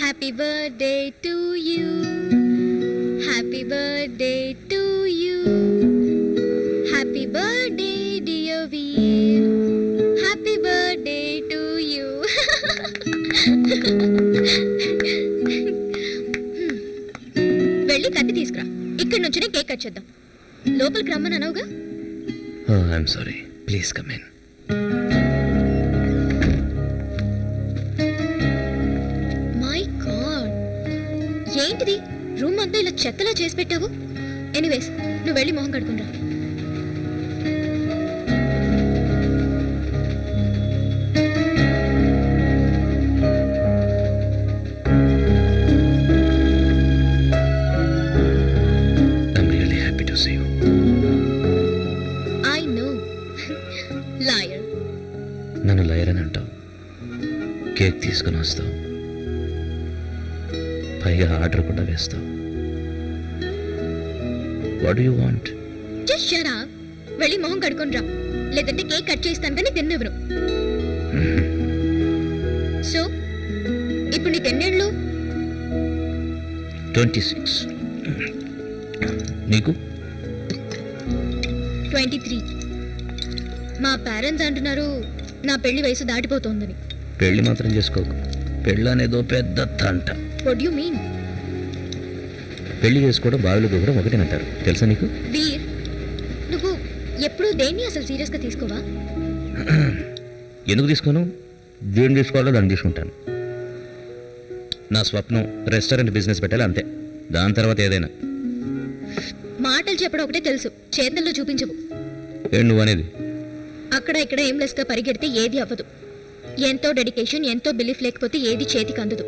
Happy birthday to you happy birthday to you happy birthday dear Veer happy birthday to you వెళ్ళి కత్తి తీసుకురా. ఇక్కడి నుంచి cake cut చేద్దాం. లోపలికి రమ్మని అనవుగా? I'm sorry please come in ఏంటిది రూమ్ అంతా ఇలా చెత్తలా చేసి పెట్టావు? ఎనీవేస్ నువ్వు వెళ్ళి మొహం కడుకునిరా I'm really happy to see you I know lawyer నన్ను లయర్ అని అంటావు. కేక్ తీసుకుని వస్తావు. పైగా ఆర్డర్ కూడా వేస్తావు వాట్ యూ వాంట్ జస్ట్ షరా వెళ్ళి మొహం కడుకునిరా లేదంటే కేక్ కట్ చేస్తాను కానీ తిన్నెవరు సో ఇప్పుడు నీకు ఎన్నేళ్ళు ట్వంటీ సిక్స్ నీకు? ట్వంటీ త్రీ మా పేరెంట్స్ అంటున్నారు నా పెళ్ళి వయసు దాటిపోతోందని. పెళ్ళి మాత్రం చేసుకోకు. పెళ్ళి అనేదో పెద్ద తంట. వడ్ యు మీన్ పెళ్ళి చేసుకోవడం బావిలో దూకడం ఒకటేనంటారు. తెలుసా నీకు? వీర్ నువ్వు ఎప్పుడు దేన్ని అసలు సీరియస్గా తీసుకోవా? ఎందుకు తీసుకోను? దేని తీసుకోవాలో దాన్ని తీసుకుంటాను. నా స్వప్నం రెస్టారెంట్ బిజినెస్ పెట్టాలి అంతే. దాని తర్వాత ఏదైనా. మాటలు చెప్పడం ఒకటే తెలుసు. చేతల్లో చూపించవు ఏం నువ్వు అనేది? అక్కడ ఇక్కడ ఏం లెస్గా పరిగెడితే ఏది అవ్వదు. ఎంతో డెడికేషన్ ఎంతో బిలీఫ్ లేకపోతే ఏది చేతికి అందదు?